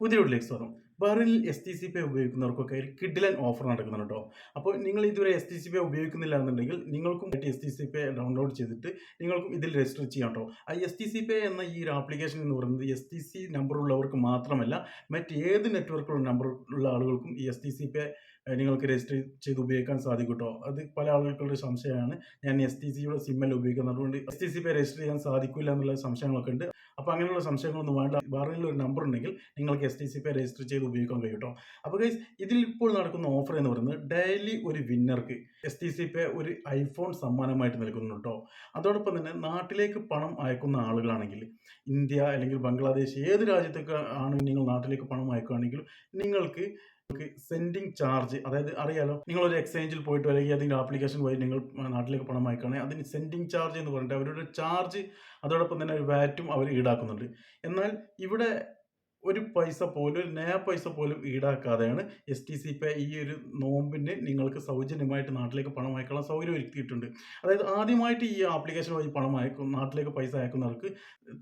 പുതിയ വീട്ടിലേക്ക് സ്വാഗതം. ബറിൽ എസ് ടി സി പേ ഉപയോഗിക്കുന്നവർക്കൊക്കെ ഒരു കിഡിലൻ ഓഫർ നടക്കുന്നുണ്ട് കേട്ടോ. അപ്പോൾ നിങ്ങൾ ഇതുവരെ എസ് ടി സി പേ ഉപയോഗിക്കുന്നില്ല എന്നുണ്ടെങ്കിൽ നിങ്ങൾക്കും S T C pay download ചെയ്തിട്ട് നിങ്ങൾക്കും ഇതിൽ രജിസ്റ്റർ ചെയ്യാം കേട്ടോ. ആ എസ് ടി സി പേ എന്ന ഈ ഒരു ആപ്ലിക്കേഷൻ എന്ന് പറയുന്നത് എസ് ടി സി നമ്പർ ഉള്ളവർക്ക് മാത്രമല്ല മറ്റേത് നെറ്റ്വർക്കുള്ള നമ്പർ ഉള്ള ആളുകൾക്കും ഈ എസ് ടി സി പേ നിങ്ങൾക്ക് രജിസ്റ്റർ ചെയ്ത് ഉപയോഗിക്കാൻ സാധിക്കും കേട്ടോ അത് പല ആളുകൾക്കുള്ള സംശയമാണ്. ഞാൻ എസ് ടി സിയുടെ സിമ്മല്ല ഉപയോഗിക്കുന്നത്. അതുകൊണ്ട് S T C pay register ചെയ്യാൻ സാധിക്കില്ല എന്നുള്ള സംശയങ്ങളൊക്കെ ഉണ്ട്. അപ്പോൾ അങ്ങനെയുള്ള സംശയങ്ങളൊന്നും വേണ്ട. ബാറിൽ ഒരു നമ്പർ ഉണ്ടെങ്കിൽ നിങ്ങൾക്ക് S T C pay register ചെയ്ത് ഉപയോഗിക്കാൻ കഴിയും കേട്ടോ അപ്പോൾ ഗൈസ് ഇതിൽ ഇപ്പോൾ നടക്കുന്ന ഓഫർ എന്ന് പറയുന്നത് ഡെയിലി ഒരു വിന്നർക്ക് എസ് ടി സി പേ ഒരു ഐഫോൺ സമ്മാനമായിട്ട് നൽകുന്നു കേട്ടോ. അതോടൊപ്പം തന്നെ നാട്ടിലേക്ക് പണം അയക്കുന്ന ആളുകളാണെങ്കിൽ ഇന്ത്യ അല്ലെങ്കിൽ ബംഗ്ലാദേശ് ഏത് രാജ്യത്തൊക്കെ ആണ് നിങ്ങൾ നാട്ടിലേക്ക് പണം അയക്കുകയാണെങ്കിലും നിങ്ങൾക്ക് സെൻഡിങ് ചാർജ് അതായത് അറിയാലോ നിങ്ങൾ ഒരു എക്സ്ചേഞ്ചിൽ പോയിട്ട് അല്ലെങ്കിൽ അതിന്റെ ആപ്ലിക്കേഷൻ വഴി നിങ്ങൾ നാട്ടിലേക്ക് പണം അയക്കുകയാണെങ്കിൽ അതിന് സെൻഡിങ് ചാർജ് എന്ന് പറഞ്ഞിട്ട് അവരുടെ ചാർജ് അതോടൊപ്പം തന്നെ വാറ്റും അവർ ഈടാക്കുന്നുണ്ട്. എന്നാൽ ഇവിടെ ഒരു പൈസ പോലും ഒരു നയ പൈസ പോലും ഈടാക്കാതെയാണ് എസ് ടി സി പേ ഈ ഒരു നോമ്പിന് നിങ്ങൾക്ക് സൗജന്യമായിട്ട് നാട്ടിലേക്ക് പണം അയക്കാനുള്ള സൗകര്യം ഒരുക്കിയിട്ടുണ്ട്. അതായത് ആദ്യമായിട്ട് ഈ ആപ്ലിക്കേഷൻ വഴി പണം അയക്കും നാട്ടിലേക്ക് പൈസ അയക്കുന്നവർക്ക്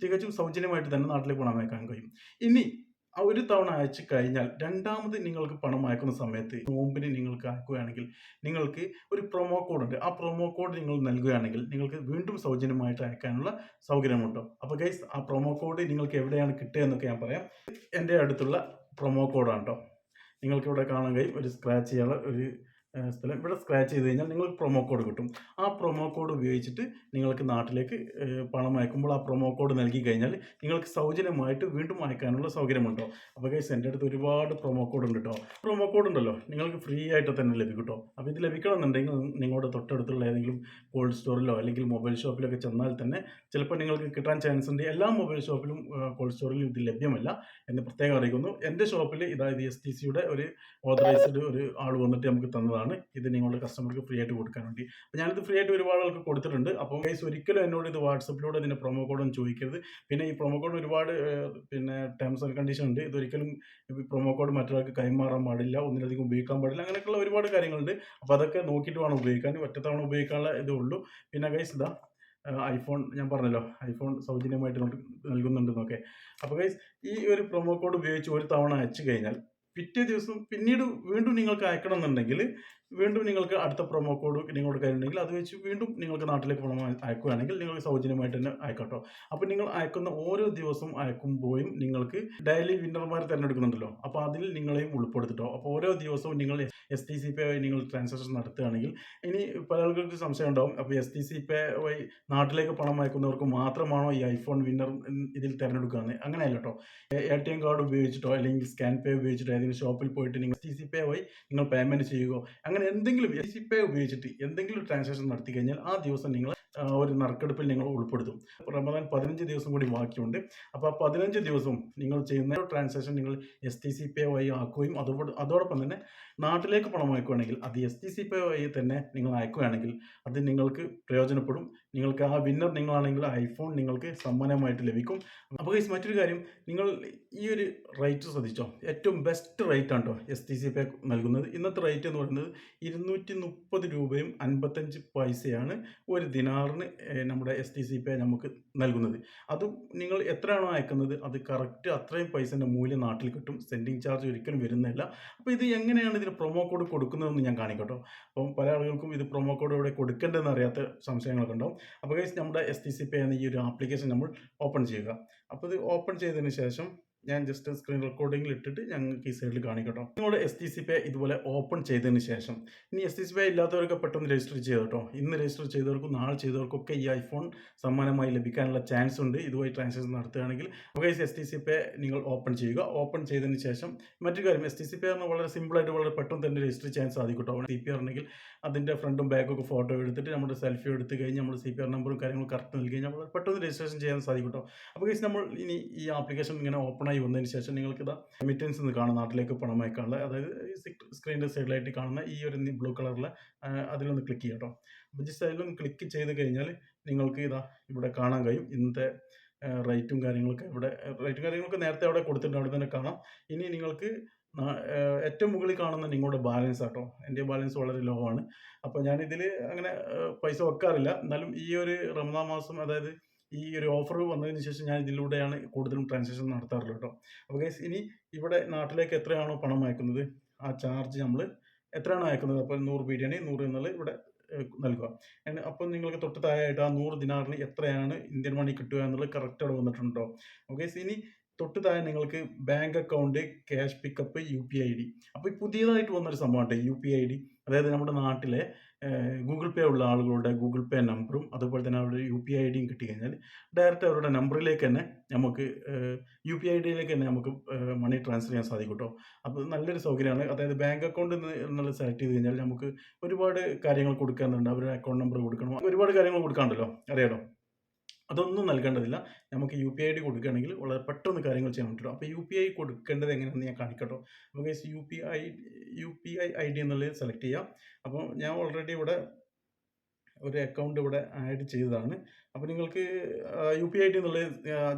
തികച്ചും സൗജന്യമായിട്ട് തന്നെ നാട്ടിലേക്ക് പണം അയക്കാൻ കഴിയും. ഇനി ഒരു തവണ അയച്ചു കഴിഞ്ഞാൽ രണ്ടാമത് നിങ്ങൾക്ക് പണം അയക്കുന്ന സമയത്ത് നോമ്പിന് നിങ്ങൾക്ക് അയക്കുകയാണെങ്കിൽ നിങ്ങൾക്ക് ഒരു പ്രൊമോ കോഡ് ഉണ്ട്. ആ പ്രൊമോ കോഡ് നിങ്ങൾ നൽകുകയാണെങ്കിൽ നിങ്ങൾക്ക് വീണ്ടും സൗജന്യമായിട്ട് അയക്കാനുള്ള സൗകര്യമുണ്ടോ. അപ്പോൾ ഗൈസ് ആ പ്രൊമോ കോഡ് നിങ്ങൾക്ക് എവിടെയാണ് കിട്ടുക എന്നൊക്കെ ഞാൻ പറയാം. എന്റെ അടുത്തുള്ള പ്രൊമോ കോഡാണ് കേട്ടോ നിങ്ങൾക്ക് ഇവിടെ കാണാൻ കഴിയും. ഒരു സ്ക്രാച്ച് ചെയ്യാനുള്ള ഒരു സ്ഥലം ഇവിടെ സ്ക്രാച്ച് ചെയ്ത് കഴിഞ്ഞാൽ നിങ്ങൾക്ക് പ്രൊമോ കോഡ് കിട്ടും. ആ പ്രൊമോ കോഡ് ഉപയോഗിച്ചിട്ട് നിങ്ങൾക്ക് നാട്ടിലേക്ക് പണം അയക്കുമ്പോൾ ആ പ്രൊമോ കോഡ് നൽകി കഴിഞ്ഞാൽ നിങ്ങൾക്ക് സൗജന്യമായിട്ട് വീണ്ടും അയക്കാനുള്ള സൗകര്യമുണ്ടോ? അപ്പോൾ ഗൈസ് എന്റെ അടുത്ത് ഒരുപാട് പ്രൊമോ കോഡ് ഉണ്ട് കേട്ടോ പ്രൊമോ കോഡ് ഉണ്ടല്ലോ നിങ്ങൾക്ക് ഫ്രീ ആയിട്ട് തന്നെ ലഭിക്കും കേട്ടോ അപ്പോൾ ഇത് ലഭിക്കണമെന്നുണ്ടെങ്കിൽ നിങ്ങളുടെ തൊട്ടടുത്തുള്ള ഏതെങ്കിലും കോൾഡ് സ്റ്റോറിലോ അല്ലെങ്കിൽ മൊബൈൽ ഷോപ്പിലൊക്കെ ചെന്നാൽ തന്നെ ചിലപ്പോൾ നിങ്ങൾക്ക് കിട്ടാൻ ചാൻസ് ഉണ്ട്. എല്ലാ മൊബൈൽ ഷോപ്പിലും കോൾഡ് സ്റ്റോറിലും ഇത് ലഭ്യമല്ല എന്ന് പ്രത്യേകം അറിയിക്കുന്നു. എന്റെ ഷോപ്പിൽ ഇതായത് എസ് ടി സിയുടെ ഒരു ഓതറൈസ്ഡ് ഒരു ആൾ വന്നിട്ട് നമുക്ക് തന്നതാണ്. ഇത് നിങ്ങളുടെ കസ്റ്റമർക്ക് ഫ്രീ ആയിട്ട് കൊടുക്കാൻ വേണ്ടി. അപ്പോൾ ഞാനിത് ഫ്രീ ആയിട്ട് ഒരുപാട് ആൾക്ക് കൊടുത്തിട്ടുണ്ട്. അപ്പോൾ ഗൈസ് ഒരിക്കലും എന്നോട് ഇത് വാട്സപ്പിലൂടെ ഇതിന്റെ പ്രൊമോ കോഡൊന്നും ചോദിക്കരുത്. പിന്നെ ഈ പ്രൊമോ കോഡ് ഒരുപാട് പിന്നെ ടേംസ് ആൻഡ് കണ്ടീഷൻ ഉണ്ട്. ഇതൊരിക്കലും പ്രൊമോ കോഡ് മറ്റൊരാൾക്ക് കൈമാറാൻ പാടില്ല. ഒന്നിലധികം ഉപയോഗിക്കാൻ പാടില്ല. അങ്ങനെയൊക്കെയുള്ള ഒരുപാട് കാര്യങ്ങളുണ്ട്. അപ്പോൾ അതൊക്കെ നോക്കിയിട്ട് വേണം ഉപയോഗിക്കാൻ. ഒറ്റത്തവണ ഉപയോഗിക്കാനുള്ള ഇതേ ഉള്ളൂ. പിന്നെ ഗൈസ് ഇതാ ഐഫോൺ ഞാൻ പറഞ്ഞല്ലോ. ഐഫോൺ സൗജന്യമായിട്ട് നൽകുന്നുണ്ടെന്നൊക്കെ. അപ്പോൾ ഗൈസ് ഈ ഒരു പ്രൊമോ കോഡ് ഉപയോഗിച്ച് ഒരു തവണ അയച്ചു കഴിഞ്ഞാൽ പിറ്റേ ദിവസം പിന്നീട് വീണ്ടും നിങ്ങൾക്ക് അയക്കണം എന്നുണ്ടെങ്കിൽ വീണ്ടും നിങ്ങൾക്ക് അടുത്ത പ്രൊമോ കോഡ് നിങ്ങളുടെ കയ്യിലുണ്ടെങ്കിൽ അത് വെച്ച് വീണ്ടും നിങ്ങൾക്ക് നാട്ടിലേക്ക് പണം അയക്കുകയാണെങ്കിൽ നിങ്ങൾ സൗജന്യമായിട്ട് തന്നെ അയക്കട്ടോ. അപ്പോൾ നിങ്ങൾ അയക്കുന്ന ഓരോ ദിവസവും അയക്കുമ്പോഴും നിങ്ങൾക്ക് ഡെയിലി വിന്നർമാർ തിരഞ്ഞെടുക്കുന്നുണ്ടല്ലോ. അപ്പോൾ അതിൽ നിങ്ങളെയും ഉൾപ്പെടുത്തിട്ടോ. അപ്പോൾ ഓരോ ദിവസവും നിങ്ങൾ എസ് ടി സി പേ വഴി നിങ്ങൾ ട്രാൻസാക്ഷൻ നടത്തുകയാണെങ്കിൽ ഇനി പല ആളുകൾക്ക് സംശയം ഉണ്ടാവും അപ്പോൾ എസ് ടി സി പേ വഴി നാട്ടിലേക്ക് പണം അയക്കുന്നവർക്ക് മാത്രമാണോ ഈ ഐഫോൺ വിന്നർ ഇതിൽ തിരഞ്ഞെടുക്കുകയെന്ന് അങ്ങനെയല്ല കേട്ടോ എ ടി എം കാർഡ് ഉപയോഗിച്ചിട്ടോ അല്ലെങ്കിൽ സ്കാൻ പേ ഉപയോഗിച്ചിട്ടോ ഏതെങ്കിലും ഷോപ്പിൽ പോയിട്ട് നിങ്ങൾ എസ് ടി സി പേ വഴി നിങ്ങൾ പേയ്മെന്റ് ചെയ്യുകയോ അങ്ങനെ എന്തെങ്കിലും എസ് പേ ഉപയോഗിച്ചിട്ട് എന്തെങ്കിലും ട്രാൻസാക്ഷൻ നടത്തി കഴിഞ്ഞാൽ ആ ദിവസം നിങ്ങൾ ഒരു നറുക്കെടുപ്പിൽ നിങ്ങൾ ഉൾപ്പെടുത്തും. റമദാൻ പതിനഞ്ച് ദിവസം കൂടി ബാക്കിയുണ്ട്. അപ്പോൾ ആ പതിനഞ്ച് ദിവസവും നിങ്ങൾ ചെയ്യുന്ന ട്രാൻസാക്ഷൻ നിങ്ങൾ എസ് ടി സി പേ വഴി ആക്കുകയും അതോട് അതോടൊപ്പം തന്നെ നാട്ടിലേക്ക് പണം അയക്കുകയാണെങ്കിൽ അത് എസ് ടി സി പേ വഴി തന്നെ നിങ്ങൾ അയക്കുകയാണെങ്കിൽ അത് നിങ്ങൾക്ക് പ്രയോജനപ്പെടും. നിങ്ങൾക്ക് ആ വിന്നർ നിങ്ങളാണെങ്കിൽ ഐഫോൺ നിങ്ങൾക്ക് സമ്മാനമായിട്ട് ലഭിക്കും. അപ്പോൾ ഗൈസ് മറ്റൊരു കാര്യം നിങ്ങൾ ഈ ഒരു റേറ്റ് ശ്രദ്ധിച്ചോ? ഏറ്റവും ബെസ്റ്റ് റേറ്റ് ആണ് കേട്ടോ എസ് ടി സി പേ നൽകുന്നത്? ഇന്നത്തെ റേറ്റ് എന്ന് പറയുന്നത് ഇരുന്നൂറ്റി മുപ്പത് രൂപയും അൻപത്തഞ്ച് പൈസയാണ് ഒരു ദിനാറിന് നമ്മുടെ എസ് ടി സി പേ നമുക്ക് നൽകുന്നത്. അതും നിങ്ങൾ എത്രയാണോ അയക്കുന്നത് അത് കറക്റ്റ് അത്രയും പൈസന്റെ മൂല്യം നാട്ടിൽ കിട്ടും. സെൻഡിങ് ചാർജ് ഒരിക്കലും വരുന്നില്ല അപ്പോൾ ഇത് എങ്ങനെയാണ് ഇതിന് പ്രൊമോ കോഡ് കൊടുക്കുന്നതെന്ന് ഞാൻ കാണിക്കട്ടോ. അപ്പം പല ആളുകൾക്കും ഇത് പ്രൊമോ കോഡ് ഇവിടെ കൊടുക്കേണ്ടതെന്ന് അറിയാത്ത സംശയങ്ങളൊക്കെ ഉണ്ടാവും. അപ്പോൾ ഗൈസ് നമ്മുടെ എസ് ടി സി പേ എന്ന ഈ ഒരു ആപ്ലിക്കേഷൻ നമ്മൾ ഓപ്പൺ ചെയ്യുക. അപ്പോൾ ഇത് ഓപ്പൺ ചെയ്തതിന് ശേഷം ഞാൻ ജസ്റ്റ് സ്ക്രീൻ റെക്കോർഡിംഗിൽ ഇട്ടിട്ട് ഞങ്ങൾക്ക് ഈ സൈഡിൽ കാണിക്കട്ടോ. നിങ്ങളുടെ എസ് ടി സി പേ ഇതുപോലെ ഓപ്പൺ ചെയ്തതിന് ശേഷം ഇനി എസ് ടി സി പേ ഇല്ലാത്തവരൊക്കെ പെട്ടെന്ന് രജിസ്റ്റർ ചെയ്തു കേട്ടോ ഇന്ന് രജിസ്റ്റർ ചെയ്തവർക്കും നാളെ ചെയ്തവർക്കൊക്കെ ഈ ഐഫോൺ സമ്മാനമായി ലഭിക്കാനുള്ള ചാൻസ് ഉണ്ട്. ഇതുമായി ട്രാൻസാക്ഷൻ നടത്തുകയാണെങ്കിൽ അപ്പോൾ എസ് ടി സി പേ നിങ്ങൾ ഓപ്പൺ ചെയ്യുക. ഓപ്പൺ ചെയ്തതിന് ശേഷം മറ്റൊരു കാര്യം എസ് ടി സി പേ പറഞ്ഞാൽ വളരെ സിമ്പിളായിട്ട് വളരെ പെട്ടെന്ന് തന്നെ രജിസ്റ്റർ ചെയ്യാൻ സാധിക്കും കേട്ടോ സി പി ആർ ഉണ്ടെങ്കിൽ അതിന്റെ ഫ്രണ്ടും ബാക്കൊക്കെ ഫോട്ടോ എടുത്തിട്ട് നമ്മുടെ സെൽഫി എടുത്ത് കഴിഞ്ഞ് നമ്മൾ സി പി ആർ നമ്പറും കാര്യങ്ങളും കറക്റ്റ് നൽകി കഴിഞ്ഞാൽ വളരെ പെട്ടെന്ന് രജിസ്ട്രേഷൻ ചെയ്യാൻ സാധിക്കും കേട്ടോ അപ്പോൾ ഗൈസ് നമ്മൾ ഇനി ഈ ആപ്ലിക്കേഷൻ ഇങ്ങനെ ഓപ്പൺ ആയി വന്നതിന് ശേഷം നിങ്ങൾക്കിത് ഇതാ റെമിറ്റൻസ് എന്ന് കാണാം നാട്ടിലേക്ക് പണം അയക്കാനുള്ള അതായത് സ്ക്രീനിന്റെ സൈഡിലായിട്ട് കാണുന്ന ഈ ഒരു ബ്ലൂ കളറിൽ അതിലൊന്ന് ക്ലിക്ക് ചെയ്യാം കേട്ടോ അപ്പോൾ ജസ്റ്റ് അതിലൊന്ന് ക്ലിക്ക് ചെയ്ത് കഴിഞ്ഞാൽ നിങ്ങൾക്ക് ഇതാ ഇവിടെ കാണാൻ കഴിയും. ഇന്നത്തെ റേറ്റും കാര്യങ്ങളൊക്കെ ഇവിടെ റേറ്റും കാര്യങ്ങളൊക്കെ നേരത്തെ അവിടെ കൊടുത്തിട്ടുണ്ട്. അവിടെ തന്നെ കാണാം. ഇനി നിങ്ങൾക്ക് ഏറ്റവും മുകളിൽ കാണുന്ന നിങ്ങളുടെ ബാലൻസ് ആട്ടോ എന്റെ ബാലൻസ് വളരെ ലോ ആണ്. അപ്പോൾ ഞാനിതിൽ അങ്ങനെ പൈസ വെക്കാറില്ല. എന്നാലും ഈ ഒരു റമദാൻ മാസം അതായത് ഈ ഒരു ഓഫർ വന്നതിന് ശേഷം ഞാൻ ഇതിലൂടെയാണ് കൂടുതലും ട്രാൻസാക്ഷൻ നടത്താറുള്ളത് കേട്ടോ. അപ്പോൾ ഗൈസ് ഇനി ഇവിടെ നാട്ടിലേക്ക് എത്രയാണോ പണം അയക്കുന്നത്? ആ ചാർജ് നമ്മൾ എത്രയാണോ അയക്കുന്നത്? അപ്പോൾ നൂറ് ബിരിയാണി നൂറ് എന്നുള്ളത് ഇവിടെ നൽകുക. അപ്പോൾ നിങ്ങൾക്ക് തൊട്ട് താഴെയായിട്ട് ആ നൂറ് ദിനാറിന് എത്രയാണ് ഇന്ത്യൻ മണി കിട്ടുക എന്നുള്ളത് കറക്റ്റ് അവിടെ വന്നിട്ടുണ്ടോ? ഓക്കെ ഇനി തൊട്ട് താഴെ നിങ്ങൾക്ക് bank account cash pickup U P I D അപ്പോൾ പുതിയതായിട്ട് വന്നൊരു സംഭവമാണ് യു പി ഐ ഡി അതായത് നമ്മുടെ നാട്ടിലെ ഗൂഗിൾ പേ ഉള്ള ആളുകളുടെ ഗൂഗിൾ പേ നമ്പറും അതുപോലെ തന്നെ അവരുടെ യു പി ഐ ഡിയും കിട്ടിക്കഴിഞ്ഞാൽ ഡയറക്റ്റ് അവരുടെ നമ്പറിലേക്ക് തന്നെ നമുക്ക് യു പി ഐ ഡിയിലേക്ക് തന്നെ നമുക്ക് മണി ട്രാൻസ്ഫർ ചെയ്യാൻ സാധിക്കും കേട്ടോ. അപ്പോൾ നല്ലൊരു സൗകര്യമാണ്. അതായത് ബാങ്ക് അക്കൗണ്ട് എന്നുള്ള സെലക്ട് ചെയ്ത് കഴിഞ്ഞാൽ നമുക്ക് ഒരുപാട് കാര്യങ്ങൾ കൊടുക്കാനുണ്ട്. അവരുടെ അക്കൗണ്ട് നമ്പർ കൊടുക്കണം. ഒരുപാട് കാര്യങ്ങൾ കൊടുക്കാണ്ടല്ലോ അറിയാലോ? അതൊന്നും നൽകേണ്ടതില്ല. നമുക്ക് യു പി ഐ ഡി കൊടുക്കുകയാണെങ്കിൽ വളരെ പെട്ടെന്ന് കാര്യങ്ങൾ ചെയ്യാൻ പറ്റും. അപ്പോൾ യു പി ഐ കൊടുക്കേണ്ടത് എങ്ങനെയാണെന്ന് ഞാൻ കാണിക്കട്ടോ. നമുക്ക് U P I U P I I D എന്നുള്ളത് സെലക്ട് ചെയ്യാം. അപ്പോൾ ഞാൻ ഓൾറെഡി ഇവിടെ ഒരു അക്കൗണ്ട് ഇവിടെ ആഡ് ചെയ്തതാണ്. അപ്പോൾ നിങ്ങൾക്ക് യു പി ഐ ഡി എന്നുള്ളത്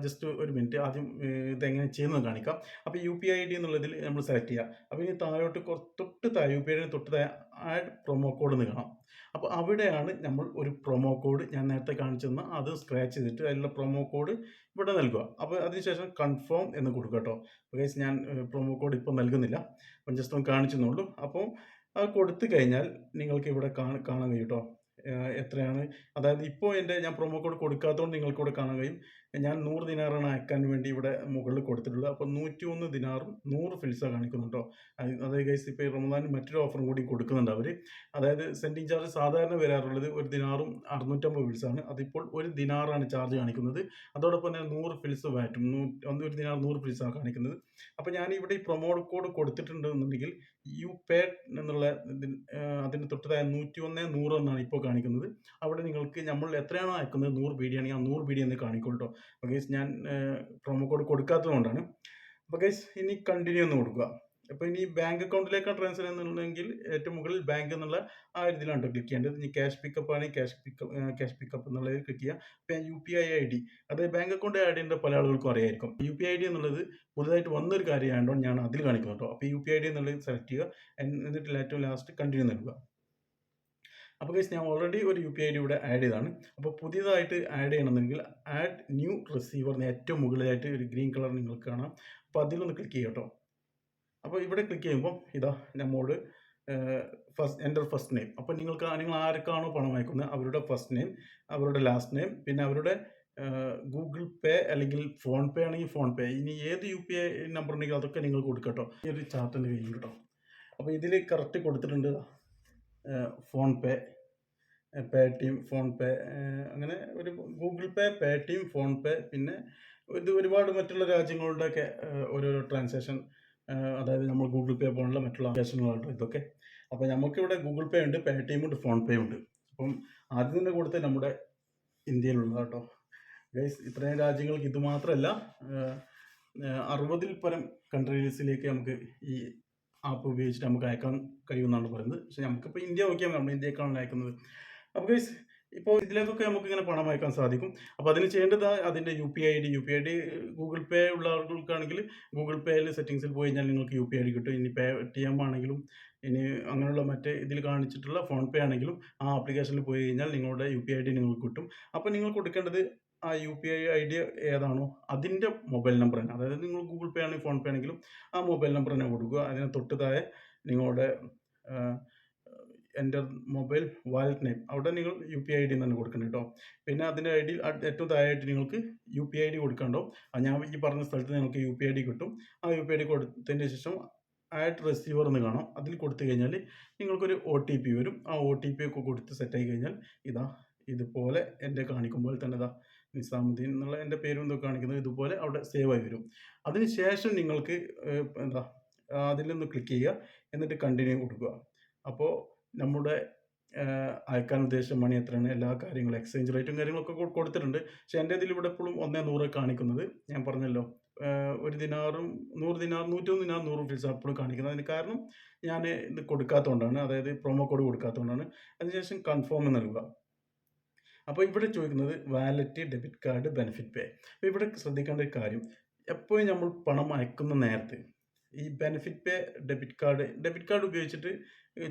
ജസ്റ്റ് ഒരു മിനിറ്റ് ആദ്യം ഇത് ഇതെങ്ങനെ ചെയ്യുന്നത് കാണിക്കാം. അപ്പോൾ യു പി ഐ ഡി എന്നുള്ളതിൽ നമ്മൾ സെലക്ട് ചെയ്യുക അപ്പോൾ ഇനി താഴോട്ട് തൊട്ട് താഴെ യു പി ഐ ഡി തൊട്ട് ആഡ് പ്രൊമോ കോഡ് എന്ന് കാണാം. അപ്പോൾ അവിടെയാണ് നമ്മൾ ഒരു പ്രൊമോ കോഡ് ഞാൻ നേരത്തെ കാണിച്ചെന്ന് അത് സ്ക്രാച്ച് ചെയ്തിട്ട് അതിലുള്ള പ്രൊമോ കോഡ് ഇവിടെ നൽകുക. അപ്പോൾ അതിനുശേഷം കൺഫേം എന്ന് കൊടുക്കുക കേട്ടോ. ബിക്കോസ് ഞാൻ പ്രൊമോ കോഡ് ഇപ്പോൾ നൽകുന്നില്ല. അപ്പം ജസ്റ്റ് ഒന്ന് കാണിച്ചെന്നുള്ളൂ അപ്പോൾ അത് കൊടുത്തു കഴിഞ്ഞാൽ നിങ്ങൾക്ക് ഇവിടെ കാണാൻ കഴിയും കേട്ടോ. എത്രയാണ്? അതായത് ഇപ്പോൾ എന്റെ ഞാൻ പ്രൊമോ കോഡ് കൊടുക്കാത്തതുകൊണ്ട് നിങ്ങൾക്ക് ഇവിടെ കാണാൻ കഴിയും. ഞാൻ നൂറ് ദിനാറാണ് അയക്കാൻ വേണ്ടി ഇവിടെ മുകളിൽ കൊടുത്തിട്ടുള്ളത്. അപ്പോൾ നൂറ്റി ഒന്ന് ദിനാറും നൂറ് ഫിൽസാണ് കാണിക്കുന്നുണ്ടോ? അതായത് ഗൈസ് ഇപ്പോൾ ഈ റമദാൻ മറ്റൊരു ഓഫറും കൂടി കൊടുക്കുന്നുണ്ട് അവർ അതായത് സെന്റിങ് ചാർജ് സാധാരണ വരാറുള്ളത് ഒരു ദിനാറും അറുന്നൂറ്റമ്പത് ഫിൽസാണ് അതിപ്പോൾ ഒരു ദിനാറാണ് ചാർജ് കാണിക്കുന്നത്. അതോടൊപ്പം തന്നെ നൂറ് ഫിൽസ് വാറ്റും ഒന്ന് ഒരു ദിനാർ നൂറ് ഫിൽസാണ് കാണിക്കുന്നത്. അപ്പോൾ ഞാൻ ഇവിടെ ഈ പ്രൊമോ കോഡ് കൊടുത്തിട്ടുണ്ടെന്നുണ്ടെങ്കിൽ യു പേ എന്നുള്ള അതിന് തൊട്ടതായ നൂറ്റി ഒന്ന് നൂറ് എന്നാണ് ഇപ്പോൾ കാണിക്കുന്നത്. അവിടെ നിങ്ങൾക്ക് നമ്മൾ എത്രയാണോ അയക്കുന്നത് നൂറ് ബി ഡി ആണെങ്കിൽ ആ നൂറ് ബി ഡി എന്ന് അപ്പോൾ ഗൈസ് ഞാൻ പ്രൊമോ കോഡ് കൊടുക്കാത്തത് കൊണ്ടാണ്. അപ്പോൾ ഗൈസ് ഇനി കണ്ടിന്യൂ എന്ന് കൊടുക്കുക. അപ്പോൾ ഇനി ബാങ്ക് അക്കൗണ്ടിലേക്കാണ് ട്രാൻസ്ഫർ ചെയ്യുന്നുണ്ടെങ്കിൽ ഏറ്റവും മുകളിൽ ബാങ്ക് എന്നുള്ള ആ ഒരു ഇതിലാണ് ക്ലിക്ക് ചെയ്യേണ്ടത്. ഇനി ക്യാഷ് പിക്കപ്പ് ആണെങ്കിൽ ക്യാഷ് പിക്കപ്പ് ക്യാഷ് പിക്കപ്പ് എന്നുള്ളത് ക്ലിക്ക് ചെയ്യുക. അപ്പോൾ U P I I D അതായത് ബാങ്ക് അക്കൗണ്ട് ആഡ് ചെയ്യേണ്ട പല ആളുകൾക്കും അറിയായിരിക്കും. യു പി ഐ ഡി എന്നുള്ളത് പുതുതായിട്ട് വന്നൊരു കാര്യമായതുകൊണ്ട് ഞാൻ അതിൽ കാണിക്കുന്നു കേട്ടോ. അപ്പോൾ യു പി ഐ ഡി എന്നുള്ളത് സെലക്ട് ചെയ്യുക. എന്നിട്ട് ഏറ്റവും ലാസ്റ്റ് കണ്ടിന്യൂ നൽകുക. അപ്പോൾ ഗൈസ് ഞാൻ ഓൾറെഡി ഒരു യു പി ഐ ഡി ഇവിടെ ആഡ് ചെയ്താണ് അപ്പോൾ പുതിയതായിട്ട് ആഡ് ചെയ്യണമെന്നുണ്ടെങ്കിൽ ആഡ് ന്യൂ റിസീവർ എന്ന് ഏറ്റവും മുകളിലായിട്ട് ഒരു ഗ്രീൻ കളർ നിങ്ങൾക്ക് കാണാം. അപ്പോൾ അതിലൊന്ന് ക്ലിക്ക് ചെയ്യുക കേട്ടോ അപ്പോൾ ഇവിടെ ക്ലിക്ക് ചെയ്യുമ്പോൾ ഇതാ നമ്മോട് ഫസ്റ്റ് എന്റെ ഫസ്റ്റ് നെയിം അപ്പോൾ നിങ്ങൾക്ക് നിങ്ങൾ ആർക്കാണോ പണം അയക്കുന്നത് അവരുടെ ഫസ്റ്റ് നെയിം അവരുടെ ലാസ്റ്റ് നെയിം പിന്നെ അവരുടെ ഗൂഗിൾ പേ അല്ലെങ്കിൽ ഫോൺ പേ ആണെങ്കിൽ ഫോൺ പേ ഇനി ഏത് യു പി ഐ നമ്പർ ഉണ്ടെങ്കിൽ അതൊക്കെ നിങ്ങൾ കൊടുക്കട്ടോ കേട്ടോ ഈ ഒരു ചാർട്ടിന്റെ കയ്യിൽ കേട്ടോ അപ്പോൾ ഇതിൽ കറക്റ്റ് കൊടുത്തിട്ടുണ്ട്. PhonePe pay T PhonePe അങ്ങനെ ഒരു Google Pay pay T PhonePe പിന്നെ ഇത് ഒരുപാട് മറ്റുള്ള രാജ്യങ്ങളുടെയൊക്കെ ഓരോരോ ട്രാൻസാക്ഷൻ അതായത് നമ്മൾ ഗൂഗിൾ പേ പോലുള്ള മറ്റുള്ള ആവശ്യങ്ങളുണ്ട് ഇതൊക്കെ. അപ്പോൾ നമുക്കിവിടെ ഗൂഗിൾ പേ ഉണ്ട് പേ ടി ഉണ്ട് ഫോൺ പേ ഉണ്ട്. അപ്പം ആദ്യം തന്നെ കൊടുത്ത് നമ്മുടെ ഇന്ത്യയിലുള്ള കേട്ടോ ഗൈസ് ഇത്രയും രാജ്യങ്ങൾക്ക് ഇത് മാത്രമല്ല അറുപതിൽ പരം കൺട്രീസിലേക്ക് നമുക്ക് ഈ ആപ്പ് ഉപയോഗിച്ചിട്ട് നമുക്ക് അയക്കാൻ കഴിയുമെന്നാണ് പറയുന്നത്. പക്ഷേ നമുക്കിപ്പോൾ ഇന്ത്യ നോക്കിയാൽ നമ്മൾ ഇന്ത്യക്കാണ് അയക്കുന്നത്. അപ്പോൾ ഗൈസ് ഇപ്പോൾ ഇതിലേക്കൊക്കെ നമുക്ക് ഇങ്ങനെ പണം അയക്കാൻ സാധിക്കും. അപ്പോൾ അതിന് ചെയ്യേണ്ടത് അതിന്റെ U P I D U P I D Google Pay ഉള്ള ആളുകൾക്കാണെങ്കിൽ ഗൂഗിൾ പേയിൽ സെറ്റിങ്സിൽ പോയി കഴിഞ്ഞാൽ നിങ്ങൾക്ക് യു പി ഐ ഡി കിട്ടും. ഇനി പേ ടി എം ആണെങ്കിലും ഇനി അങ്ങനെയുള്ള മറ്റേ ഇതിൽ കാണിച്ചിട്ടുള്ള ഫോൺ പേ ആണെങ്കിലും ആ ആപ്ലിക്കേഷനിൽ പോയി കഴിഞ്ഞാൽ നിങ്ങളുടെ യു പി ഐ ഡി നിങ്ങൾക്ക് കിട്ടും. അപ്പോൾ നിങ്ങൾ കൊടുക്കേണ്ടത് ആ U P I I D ഏതാണോ അതിന്റെ മൊബൈൽ നമ്പർ തന്നെ. അതായത് നിങ്ങൾ ഗൂഗിൾ പേ ആണെങ്കിൽ ഫോൺ പേ ആണെങ്കിലും ആ മൊബൈൽ നമ്പർ തന്നെ കൊടുക്കുക. അതിന് തൊട്ട് താഴെ നിങ്ങളുടെ എന്റെ മൊബൈൽ വാലറ്റ് നെയിം അവിടെ നിങ്ങൾ യു പി ഐ ഡി തന്നെ കൊടുക്കണം കേട്ടോ. പിന്നെ അതിന്റെ ഐ ഡി ഏറ്റവും താഴെയായിട്ട് നിങ്ങൾക്ക് യു പി ഐ ഡി കൊടുക്കണ്ടോ ഞാൻ ഈ പറഞ്ഞ സ്ഥലത്ത് നിങ്ങൾക്ക് യു പി ഐ ഡി കിട്ടും. ആ യു പി ഐ ഡി കൊടുത്തതിന് ശേഷം ആയിട്ട് റിസീവർ എന്ന് കാണാം. അതിൽ കൊടുത്തു കഴിഞ്ഞാൽ നിങ്ങൾക്കൊരു ഒ ടി പി വരും. ആ ഒ ടി പി ഒക്കെ കൊടുത്ത് സെറ്റായി കഴിഞ്ഞാൽ ഇതാ ഇതുപോലെ എന്റെ കാണിക്കുമ്പോൾ തന്നെ ഇതാ നിസാമുദ്ദീൻ എന്നുള്ള എന്റെ പേരും ഇതൊക്കെ കാണിക്കുന്നത് ഇതുപോലെ അവിടെ സേവ് ആയി വരും. അതിന് ശേഷം നിങ്ങൾക്ക് എന്താ അതിലൊന്ന് ക്ലിക്ക് ചെയ്യുക എന്നിട്ട് കണ്ടിന്യൂ കൊടുക്കുക. അപ്പോൾ നമ്മുടെ അയക്കാൻ ഉദ്ദേശിച്ച മണി എത്രയാണ് എല്ലാ കാര്യങ്ങളും എക്സ്ചേഞ്ച് റേറ്റും കാര്യങ്ങളൊക്കെ കൊടുത്തിട്ടുണ്ട്. പക്ഷേ എന്റെ ഇതിൽ ഇവിടെ എപ്പോഴും ഒന്നേ നൂറ് കാണിക്കുന്നത് ഞാൻ പറഞ്ഞല്ലോ ഒരു ദിനാറും നൂറ് ദിനാർ നൂറ്റൊന്ന് ദിനാർ നൂറ് ഫീസ് എപ്പോഴും കാണിക്കുന്നത്. അതിന് കാരണം ഞാൻ ഇത് കൊടുക്കാത്തതുകൊണ്ടാണ് അതായത് പ്രൊമോ കോഡ് കൊടുക്കാത്തതുകൊണ്ടാണ്. അതിനുശേഷം കൺഫേം നൽകുക. അപ്പോൾ ഇവിടെ ചോദിക്കുന്നത് wallet debit card benefit pay. അപ്പോൾ ഇവിടെ ശ്രദ്ധിക്കേണ്ട ഒരു കാര്യം എപ്പോഴും നമ്മൾ പണം അയക്കുന്ന നേരത്ത് ഈ benefit pay debit card debit card ഉപയോഗിച്ചിട്ട്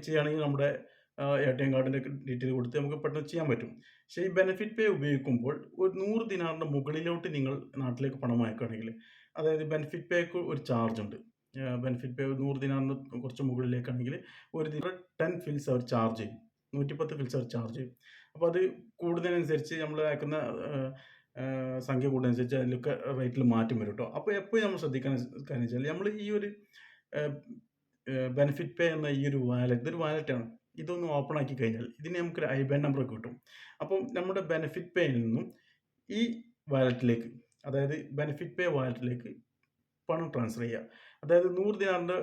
ചെയ്യുകയാണെങ്കിൽ നമ്മുടെ എ ടി എം കാർഡിന്റെ ഡീറ്റെയിൽ കൊടുത്ത് നമുക്ക് പെട്ടെന്ന് ചെയ്യാൻ പറ്റും. പക്ഷേ ഈ ബെനിഫിറ്റ് പേ ഉപയോഗിക്കുമ്പോൾ ഒരു നൂറ് ദിനാറിന്റെ മുകളിലോട്ട് നിങ്ങൾ നാട്ടിലേക്ക് പണം അയക്കുകയാണെങ്കിൽ അതായത് ബെനിഫിറ്റ് പേക്ക് ഒരു ചാർജ് ഉണ്ട്. ബെനിഫിറ്റ് പേ നൂറ് ദിനാറിന് കുറച്ച് മുകളിലേക്കാണെങ്കിൽ ഒരു ദിനം ടെൻ ഫിൽസ് അവർ ചാർജ് ചെയ്യും. നൂറ്റിപ്പത്ത് ഫിൽസ് അവർ ചാർജ് ചെയ്യും. അപ്പോൾ അത് കൂടുന്നതിനനുസരിച്ച് നമ്മൾ അയക്കുന്ന സംഖ്യ കൂടുന്നതനുസരിച്ച് അതിലൊക്കെ റേറ്റിൽ മാറ്റം വരും കേട്ടോ അപ്പോൾ എപ്പോഴും നമ്മൾ ശ്രദ്ധിക്കാൻ കാര്യം വെച്ചാൽ നമ്മൾ ഈ ഒരു ബെനിഫിറ്റ് പേ എന്ന ഈ ഒരു വാലറ്റ് ഇതൊരു വാലറ്റാണ് ഇതൊന്ന് ഓപ്പൺ ആക്കി കഴിഞ്ഞാൽ ഇതിന് നമുക്കൊരു ഐ ബാൻ നമ്പർ കിട്ടും. അപ്പം നമ്മുടെ ബെനിഫിറ്റ് പേയിൽ നിന്നും ഈ വാലറ്റിലേക്ക് അതായത് ബെനിഫിറ്റ് പേ വാലറ്റിലേക്ക് പണം ട്രാൻസ്ഫർ ചെയ്യുക. അതായത് നൂറ് ദിനാറിന്റെ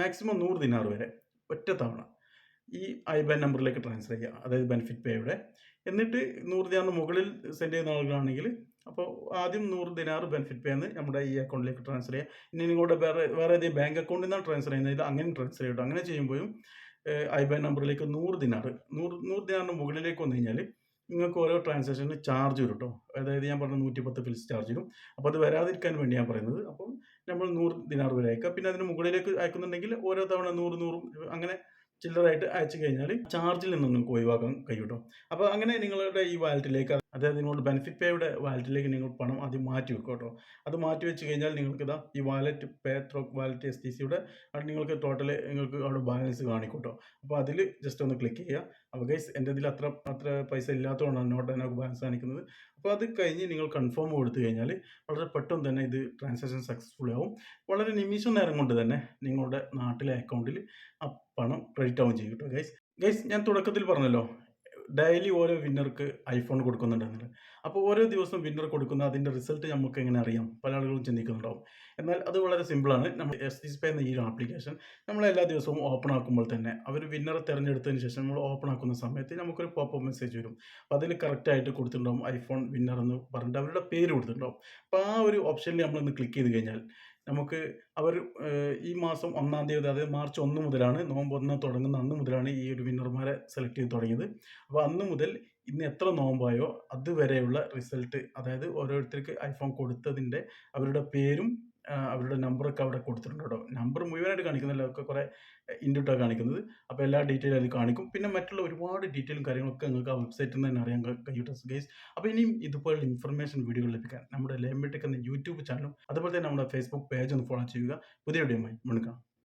മാക്സിമം നൂറ് ദിനാർ വരെ ഒറ്റ തവണ ഈ ഐ ബാൻ നമ്പറിലേക്ക് ട്രാൻസ്ഫർ ചെയ്യുക. അതായത് ബെനിഫിറ്റ് പേയുടെ എന്നിട്ട് നൂറ് ദിനാറിന് മുകളിൽ സെൻഡ് ചെയ്യുന്ന ആളുകളാണെങ്കിൽ അപ്പോൾ ആദ്യം നൂറ് ദിനാർ ബെനിഫിറ്റ് പേ എന്ന് നമ്മുടെ ഈ അക്കൗണ്ടിലേക്ക് ട്രാൻസ്ഫർ ചെയ്യുക. ഇനി നിങ്ങളുടെ വേറെ വേറെ ഏതെങ്കിലും ബാങ്ക് അക്കൗണ്ടിൽ നിന്നാണ് ട്രാൻസ്ഫർ ചെയ്യുന്നത്. അങ്ങനെ ട്രാൻസ്ഫർ ചെയ്യട്ടോ അങ്ങനെ ചെയ്യുമ്പോഴും ഐ ബാൻ നമ്പറിലേക്ക് നൂറ് ദിനാർ നൂറ് നൂറ് ദിനാറിന് മുകളിലേക്ക് വന്നു കഴിഞ്ഞാൽ നിങ്ങൾക്ക് ഓരോ ട്രാൻസാക്ഷന് ചാർജ് വരും കേട്ടോ അതായത് ഞാൻ പറഞ്ഞ നൂറ്റി പത്ത് ഫിൽസ് ചാർജ് വരും അപ്പോൾ അത് വരാതിരിക്കാൻ വേണ്ടി ഞാൻ പറയുന്നത്. അപ്പം നമ്മൾ നൂറ് ദിനാർ വരെ അയക്കുക. പിന്നെ അതിന് മുകളിലേക്ക് അയക്കുന്നുണ്ടെങ്കിൽ ഓരോ തവണ നൂറ് നൂറും അങ്ങനെ ചില്ലറായിട്ട് അയച്ചു കഴിഞ്ഞാൽ ചാർജിൽ നിന്ന് നിങ്ങൾക്ക് ഒഴിവാക്കാൻ കഴിയൂട്ടോ അപ്പോൾ അങ്ങനെ നിങ്ങളുടെ ഈ വാലറ്റിലേക്ക് അതായത് നിങ്ങളുടെ ബെനിഫിറ്റ് പേയുടെ വാലറ്റിലേക്ക് നിങ്ങൾ പണം ആദ്യം മാറ്റി വെക്കും കേട്ടോ അത് മാറ്റി വെച്ച് കഴിഞ്ഞാൽ നിങ്ങൾക്ക് ഇതാ ഈ wallet pay through wallet S T സിയുടെ നിങ്ങൾക്ക് ടോട്ടൽ നിങ്ങൾക്ക് അവിടെ ബാലൻസ് കാണിക്കൂട്ടോ കേട്ടോ അപ്പോൾ അതിൽ ജസ്റ്റ് ഒന്ന് ക്ലിക്ക് ചെയ്യുക. അപ്പോൾ ഗൈസ് എന്റെ ഇതിൽ അത്ര അത്ര പൈസ ഇല്ലാത്തതുകൊണ്ടാണ് നോട്ട് എനിക്ക് ബാലൻസ് കാണിക്കുന്നത്. അപ്പോൾ അത് കഴിഞ്ഞ് നിങ്ങൾ കൺഫേം കൊടുത്തു കഴിഞ്ഞാൽ വളരെ പെട്ടെന്ന് തന്നെ ഇത് ട്രാൻസാക്ഷൻ സക്സസ്ഫുൾ ആവും. വളരെ നിമിഷം നേരം കൊണ്ട് തന്നെ നിങ്ങളുടെ നാട്ടിലെ അക്കൗണ്ടിൽ പണം ക്രെഡിറ്റ് ആവുകയും ചെയ്യും കേട്ടോ. ഗൈസ് ഗൈസ് ഞാൻ തുടക്കത്തിൽ പറഞ്ഞല്ലോ ഡെയിലി ഓരോ വിന്നർക്ക് ഐഫോൺ കൊടുക്കുന്നുണ്ടെന്നുള്ളത് അപ്പോൾ ഓരോ ദിവസവും വിന്നർ കൊടുക്കുന്ന അതിന്റെ റിസൾട്ട് നമുക്ക് എങ്ങനെ അറിയാം? പല ആളുകളും ചിന്തിക്കുന്നുണ്ടാവും. എന്നാൽ അത് വളരെ സിമ്പിളാണ് നമ്മൾ എസ് ഡി പേ എന്ന ഈ ആപ്ലിക്കേഷൻ നമ്മൾ എല്ലാ ദിവസവും ഓപ്പൺ ആക്കുമ്പോൾ തന്നെ അവർ വിന്നറെ തിരഞ്ഞെടുത്തതിന് ശേഷം നമ്മൾ ഓപ്പൺ ആക്കുന്ന സമയത്ത് നമുക്കൊരു പോപ്പ് മെസ്സേജ് വരും. അപ്പോൾ അതിൽ കറക്റ്റായിട്ട് കൊടുത്തിട്ടുണ്ടാവും ഐഫോൺ വിന്നർ എന്ന് പറഞ്ഞിട്ട് അവരുടെ പേര് കൊടുത്തിട്ടുണ്ടാവും. അപ്പോൾ ആ ഒരു ഓപ്ഷനിൽ നമ്മളൊന്ന് ക്ലിക്ക് ചെയ്ത് കഴിഞ്ഞാൽ നമുക്ക് അവർ ഈ മാസം ഒന്നാം തീയതി അതായത് മാർച്ച് ഒന്ന് മുതലാണ് നോമ്പ് ഒന്ന് തുടങ്ങുന്ന അന്ന് മുതലാണ് ഈ ഒരു വിന്നർമാരെ സെലക്ട് ചെയ്ത് തുടങ്ങിയത്. അപ്പോൾ അന്ന് മുതൽ ഇന്ന് എത്ര നോമ്പായോ അതുവരെയുള്ള റിസൾട്ട് അതായത് ഓരോരുത്തർക്ക് ഐഫോൺ കൊടുത്തതിന്റെ അവരുടെ പേരും അവരുടെ നമ്പറൊക്കെ അവിടെ കൊടുത്തിട്ടുണ്ട് കേട്ടോ. നമ്പർ മുഴുവനായിട്ട് കാണിക്കുന്നില്ല. ഒക്കെ കുറേ ഇൻഡ്യൂട്ടാണ് കാണിക്കുന്നത്. അപ്പോൾ എല്ലാ ഡീറ്റെയിലും അതിൽ കാണിക്കും. പിന്നെ മറ്റുള്ള ഒരുപാട് ഡീറ്റെയിലും കാര്യങ്ങളൊക്കെ നിങ്ങൾക്ക് ആ വെബ്സൈറ്റിൽ നിന്ന് തന്നെ അറിയാൻ കഴിയും ഗൈസ് അപ്പോൾ ഇനിയും ഇതുപോലുള്ള ഇൻഫർമേഷൻ വീഡിയോകൾ ലഭിക്കാൻ നമ്മുടെ ലേംബിടെക് എന്ന യൂട്യൂബ് ചാനലും അതുപോലെ തന്നെ നമ്മുടെ ഫേസ്ബുക്ക് പേജ് ഒന്ന് ഫോളോ ചെയ്യുക. പുതിയ വീഡിയോയുമായി മുണക്കാം